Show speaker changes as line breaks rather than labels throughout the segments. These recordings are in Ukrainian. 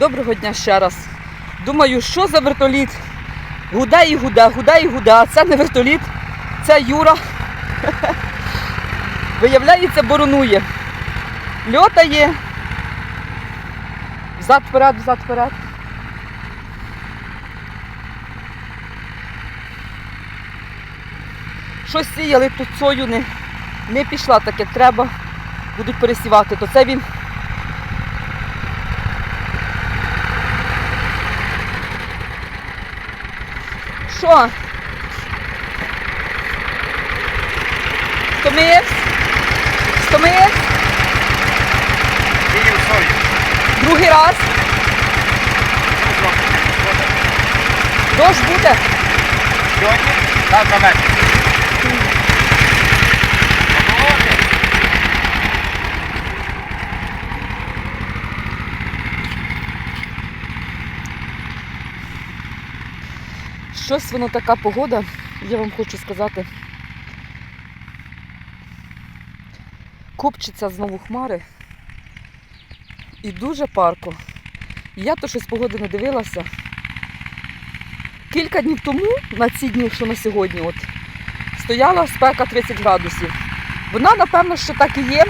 Доброго дня ще раз. Думаю, що за вертоліт? Гуде і гуде, гуде і гуде. А це не вертоліт, це Юра. Виявляється, боронує. Льотає. Взад вперед, взад вперед. Щось сіяли, тут сою не, не пішла так, як треба. Будуть пересівати, то це він Що? Стомився? Стомився? Другий раз. Дощ буде.
Сьогодні? Завтра вечір. Погоди.
Щось воно така погода, я вам хочу сказати. Копчиться знову хмари. І дуже парко. Я то щось погоди не дивилася. Кілька днів тому, на ці дні, що на сьогодні, от, стояла спека 30 градусів. Вона, напевно, що так і є,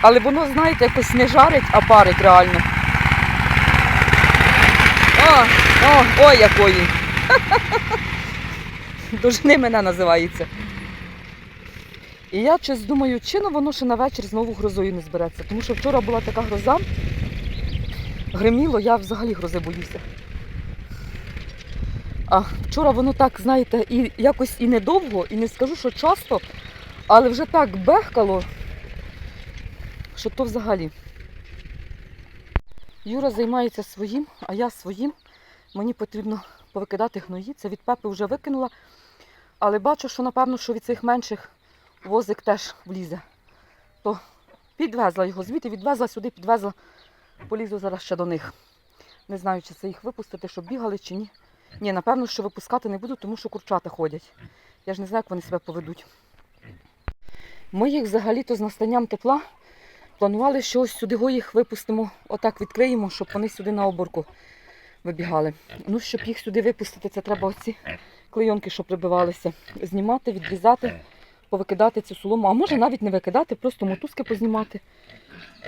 але воно, знаєте, якось не жарить, а парить реально. О, о, ой, якої. Дожни мене називається. І я щось думаю, чи ну воно ще на вечір знову грозою не збереться. Тому що вчора була така гроза, гриміло, я взагалі грози боюся. А вчора воно так, знаєте, і якось і недовго, і не скажу, що часто, але вже так бехкало, що то взагалі. Юра займається своїм, а я своїм. Мені потрібно повикидати гної. Це від пепи вже викинула. Але бачу, що напевно, що від цих менших возик теж влізе. То підвезла його звідти, відвезла сюди, підвезла, полізу зараз ще до них. Не знаю, чи це їх випустити, щоб бігали чи ні. Ні, напевно, що випускати не буду, тому що курчата ходять. Я ж не знаю, як вони себе поведуть. Ми їх взагалі-то з настанням тепла планували, що ось сюди їх випустимо, отак відкриємо, щоб вони сюди на оборку вибігали. Ну, щоб їх сюди випустити, це треба оці клейонки, що прибивалися, знімати, відрізати, повикидати цю солому. А може навіть не викидати, просто мотузки познімати.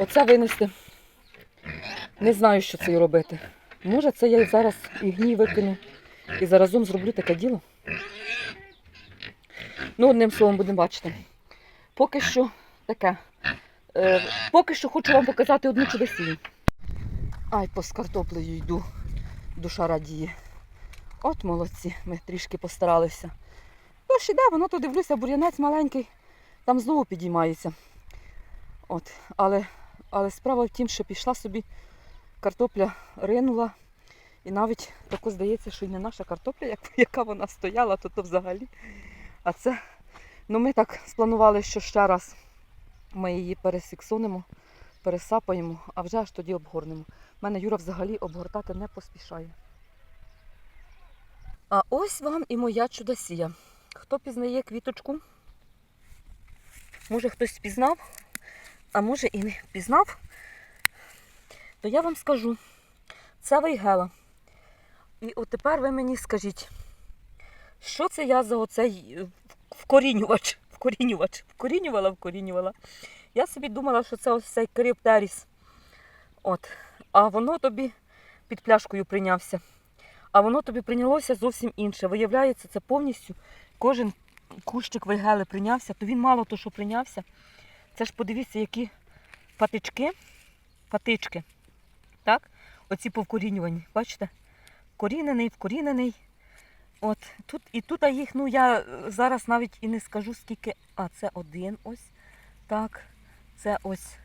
Оце винести. Не знаю, що це робити. Може, це я зараз і гній викину і заразом зроблю таке діло. Ну, одним словом, будемо бачити. Поки що таке. Е, поки що хочу вам показати одну чудосію. Ай, по з картоплею йду. Душа радіє. От молодці, ми трішки постаралися. Дощ іде, воно то дивлюся, бур'янець маленький, там знову підіймається. От, але, але справа в тім, що пішла собі картопля ринула. І навіть тако здається, що й не наша картопля, як- яка вона стояла, то то взагалі. А це, ну ми так спланували, що ще раз ми її пересіксунемо, пересапаємо, а вже аж тоді обгорнемо. У мене Юра взагалі обгортати не поспішає. А ось вам і моя чудосія. Хто пізнає квіточку? Може хтось впізнав, а може і не впізнав, то я вам скажу, це вейгела. І от тепер ви мені скажіть, що це я за оцей е, вкорінювач? Вкорінювач. Вкорінювала, вкорінювала. Я собі думала, що це ось цей криптеріс. От. А воно тобі під пляшкою прийнявся. А воно тобі прийнялося зовсім інше. Виявляється, це повністю кожен кущик вейгели прийнявся, то він мало то, що прийнявся. Це ж подивіться, які патички, патички. Так? Оці повкорінювані. Бачите? Корінений, вкорінений. От тут і тут їх, ну я зараз навіть і не скажу скільки. А, це один ось. Так. Це ось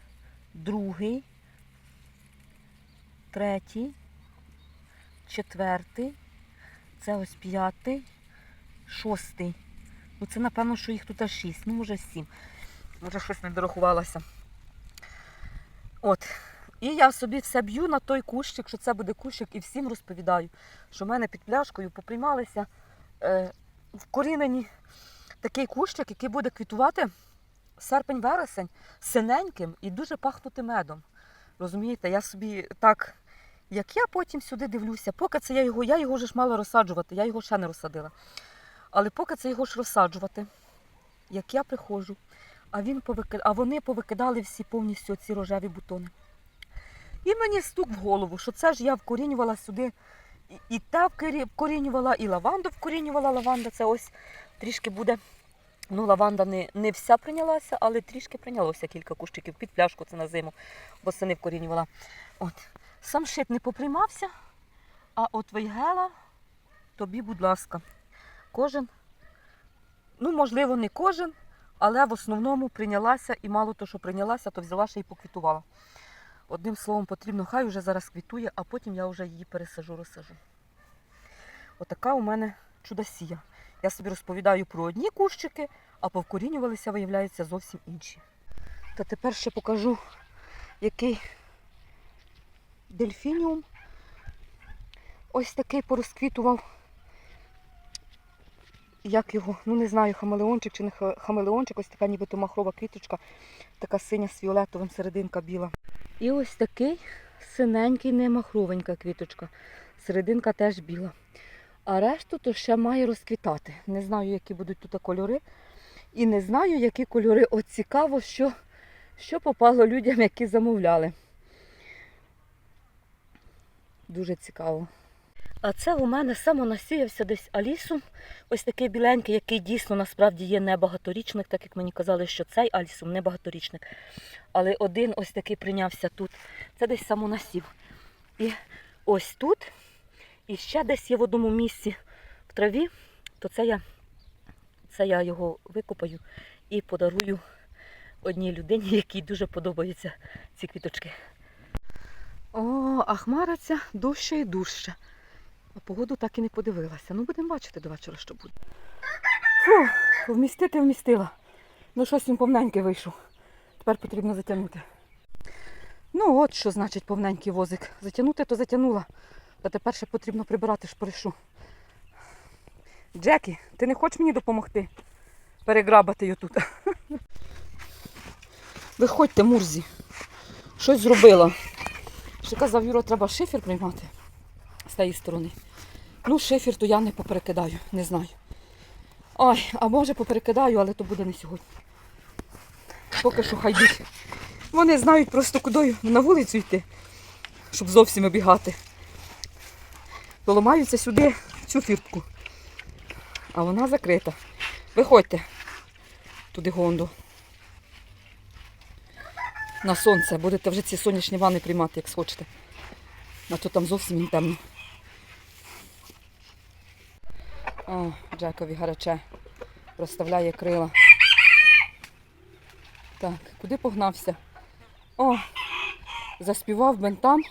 другий, третій, четвертий, це ось п'ятий, шостий. Ну це напевно, що їх тут аж шість, ну може сім. Може щось не дорахувалося. От. І я собі все б'ю на той кущик, що це буде кущик, і всім розповідаю, що в мене під пляшкою поприймалися е, вкорінені такий кущик, який буде квітувати серпень-вересень синеньким і дуже пахнути медом. Розумієте, я собі так Як я потім сюди дивлюся, поки це я його, я його вже ж мала розсаджувати, я його ще не розсадила. Але поки це його ж розсаджувати, як я приходжу, а, він повики... а вони повикидали всі повністю ці рожеві бутони. І мені стук в голову, що це ж я вкорінювала сюди, і, і те вкорінювала, і лаванду вкорінювала. Лаванда це ось трішки буде. Ну, лаванда не, не вся прийнялася, але трішки прийнялося кілька кущиків під пляшку це на зиму, бо сини вкорінювала. От. Сам шит не поприймався, а от вейгела, тобі, будь ласка, кожен, ну, можливо, не кожен, але в основному прийнялася і мало то, що прийнялася, то взяла ще й поквітувала. Одним словом, потрібно, хай вже зараз квітує, а потім я вже її пересажу, розсажу. Отака у мене чудосія. Я собі розповідаю про одні кущики, а повкорінювалися, виявляється, зовсім інші. Та тепер ще покажу, який дельфініум. Ось такий порозквітував. Як його, ну не знаю, хамелеончик чи не хамелеончик, ось така нібито махрова квіточка, така синя з фіолетовим, серединка біла. І ось такий синенький, не махровенька квіточка. Серединка теж біла. А решту то ще має розквітати. Не знаю, які будуть тут кольори. І не знаю, які кольори. От цікаво, що, що попало людям, які замовляли. Дуже цікаво. А це у мене самонасіявся десь алісум. Ось такий біленький, який дійсно насправді є небагаторічник, так як мені казали, що цей алісум не багаторічник. Але один ось такий прийнявся тут. Це десь самонасів. І ось тут. І ще десь є в одному місці в траві, то це я, це я його викопаю і подарую одній людині, якій дуже подобаються ці квіточки. О, а хмара ця дужче і дужче. А погоду так і не подивилася. Ну, будемо бачити до вечора, що буде. Фу, вмістити вмістила. Ну, щось він повненький вийшов. Тепер потрібно затягнути. Ну, от що значить повненький возик. Затягнути, то затягнула. Та тепер ще потрібно прибирати шпоришу. Джекі, ти не хочеш мені допомогти? Переграбати її тут. Виходьте, Мурзі. Щось зробила. Ще казав, Юро, треба шифер приймати з тієї сторони. Ну, шифер то я не поперекидаю, не знаю. Ой, а може поперекидаю, але то буде не сьогодні. Поки що хай йдуть. Вони знають просто куди на вулицю йти, щоб зовсім обігати. Поламаються сюди цю фіртку. А вона закрита. Виходьте туди гонду. На сонце. Будете вже ці сонячні ванни приймати, як схочете. А то там зовсім їм темно. О, Джекові гаряче. Розставляє крила. Так, куди погнався? О, заспівав бентам.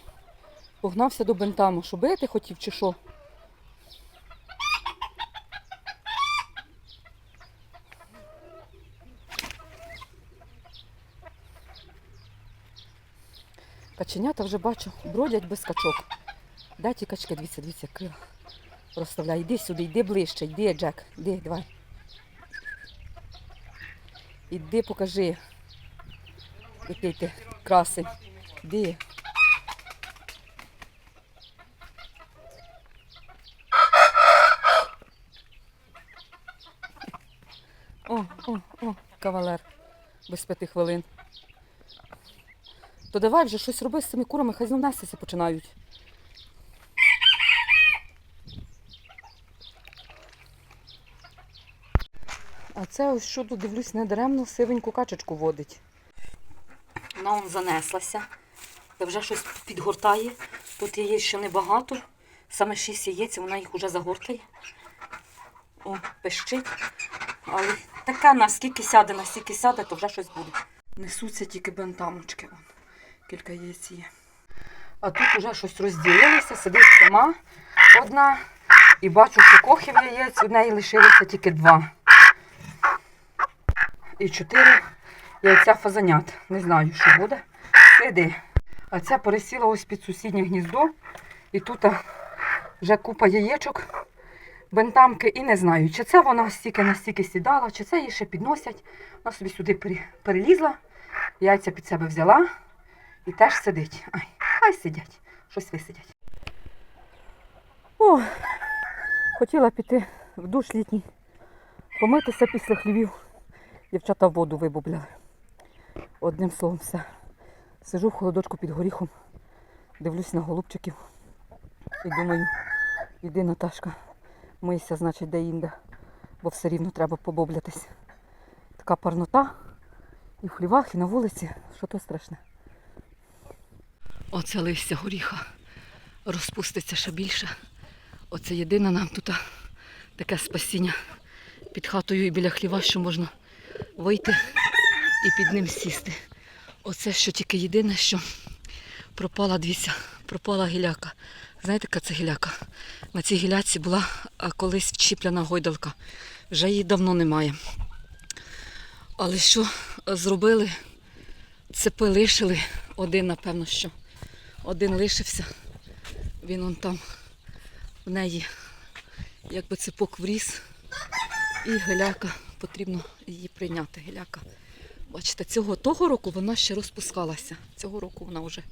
Погнався до бентаму. Що бити хотів чи що? Каченята вже бачу, бродять без качок. Дай ті качки, дивіться, дивіться, крила. Розставляй. Іди сюди, йди ближче, йди, Джек, йди, давай. Іди, покажи. Який ти красень. Іди. О, о, о, кавалер. Без п'яти хвилин. То давай вже щось роби з цими курами, хай знов починають. А це ось що тут дивлюсь, недаремно сивеньку качечку водить. Вона он занеслася. Та вже щось підгортає. Тут яєць ще небагато. Саме шість яєць, вона їх вже загортає. О, пищить. Але така наскільки сяде, наскільки сяде, то вже щось буде. Несуться тільки бентамочки. Вон. Кілька яєць є. А тут вже щось розділилося, сидить сама одна. І бачу, що кохів яєць, у неї лишилося тільки два. І чотири яйця фазанят. Не знаю, що буде. Сиди. А ця пересіла ось під сусіднє гніздо. І тут вже купа яєчок, бентамки, і не знаю, чи це вона стільки настільки сідала, чи це її ще підносять. Вона собі сюди перелізла, яйця під себе взяла і теж сидить. Ай, хай сидять. щось висидять. О, хотіла піти в душ літній, помитися після хлівів. Дівчата воду вибубляли. Одним словом, все. Сижу в холодочку під горіхом, дивлюсь на голубчиків і думаю, іди, Наташка, мийся, значить, де інде, бо все рівно треба побоблятись. Така парнота і в хлівах, і на вулиці, що то страшне. Оце листя горіха розпуститься ще більше. Оце єдине нам тут таке спасіння під хатою і біля хліва, що можна вийти і під ним сісти. Оце що тільки єдине, що пропала, дивіться, пропала гіляка. Знаєте, яка це гіляка? На цій гіляці була колись вчіплена гойдалка. Вже її давно немає. Але що е, зробили? Цепи лишили. Один, напевно, що. Один лишився. Він он там в неї якби цепок вріс. І геляка, потрібно її прийняти. Геляка. Бачите, цього того року вона ще розпускалася. Цього року вона вже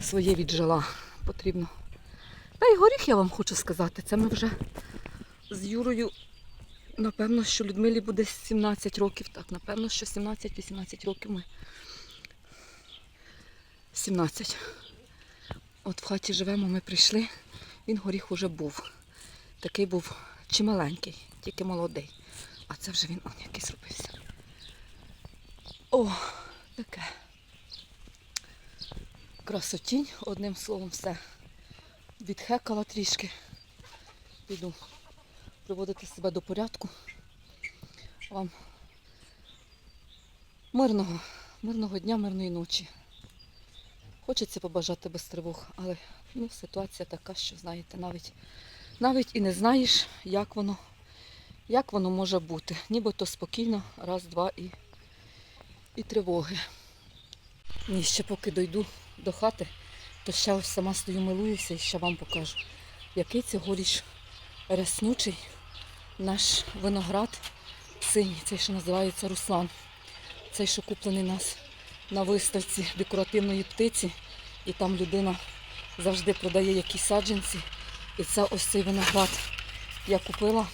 своє віджила. Потрібно. Та й горіх я вам хочу сказати. Це ми вже з Юрою, напевно, що Людмилі буде 17 років. Так, напевно, що 17-18 років ми. 17. От в хаті живемо, ми прийшли. Він горіх уже був. Такий був чималенький, тільки молодий. А це вже він он який зробився. О, таке. Красотінь, одним словом, все. Відхекала трішки. Піду приводити себе до порядку. Вам мирного, мирного дня, мирної ночі. Хочеться побажати без тривог, але ну, ситуація така, що знаєте, навіть, навіть і не знаєш, як воно, як воно може бути. Нібито спокійно, раз, два і, і тривоги. І ще поки дойду до хати, то ще ось сама стою, милуюся і ще вам покажу, який цьогоріч ряснючий наш виноград синій, цей, що називається Руслан. Цей, що куплений нас на виставці декоративної птиці, і там людина завжди продає якісь саджанці. І це ось цей виноград я купила.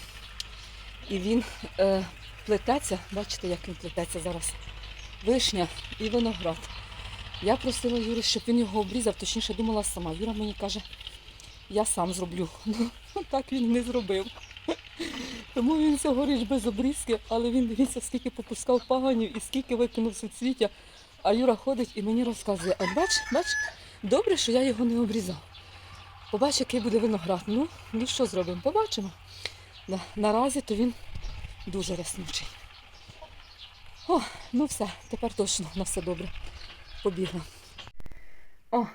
І він е, плететься, бачите, як він плететься зараз. Вишня і виноград. Я просила Юрі, щоб він його обрізав, точніше думала сама. Юра мені каже, я сам зроблю. Ну, так він не зробив. Тому він цьогоріч без обрізки, але він дивіться, скільки попускав паганів і скільки викинув суцвіття. А Юра ходить і мені розказує, а бач, бач, добре, що я його не обрізав. Побач, який буде виноград. Ну, ну що зробимо? Побачимо. На, наразі то він дуже ряснючий. О, ну все, тепер точно на все добре. Побігла. О,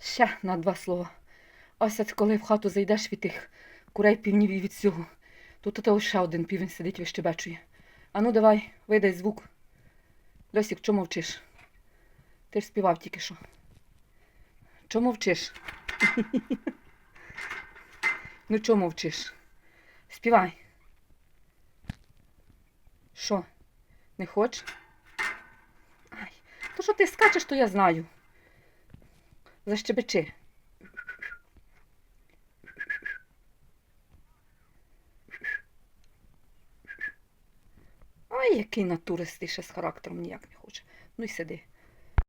ще на два слова. Ось от коли в хату зайдеш від тих курей півнів і від цього, тут ось ще один півень сидить вищебечує. Ану давай, видай звук. Льосік, чому мовчиш? Ти ж співав тільки що. Чому мовчиш? ну чому мовчиш? Співай. Що? Не хочеш? Що ти скачеш, то я знаю. Защебечи. Ой, який натуристий ще з характером ніяк не хоче. Ну й сиди.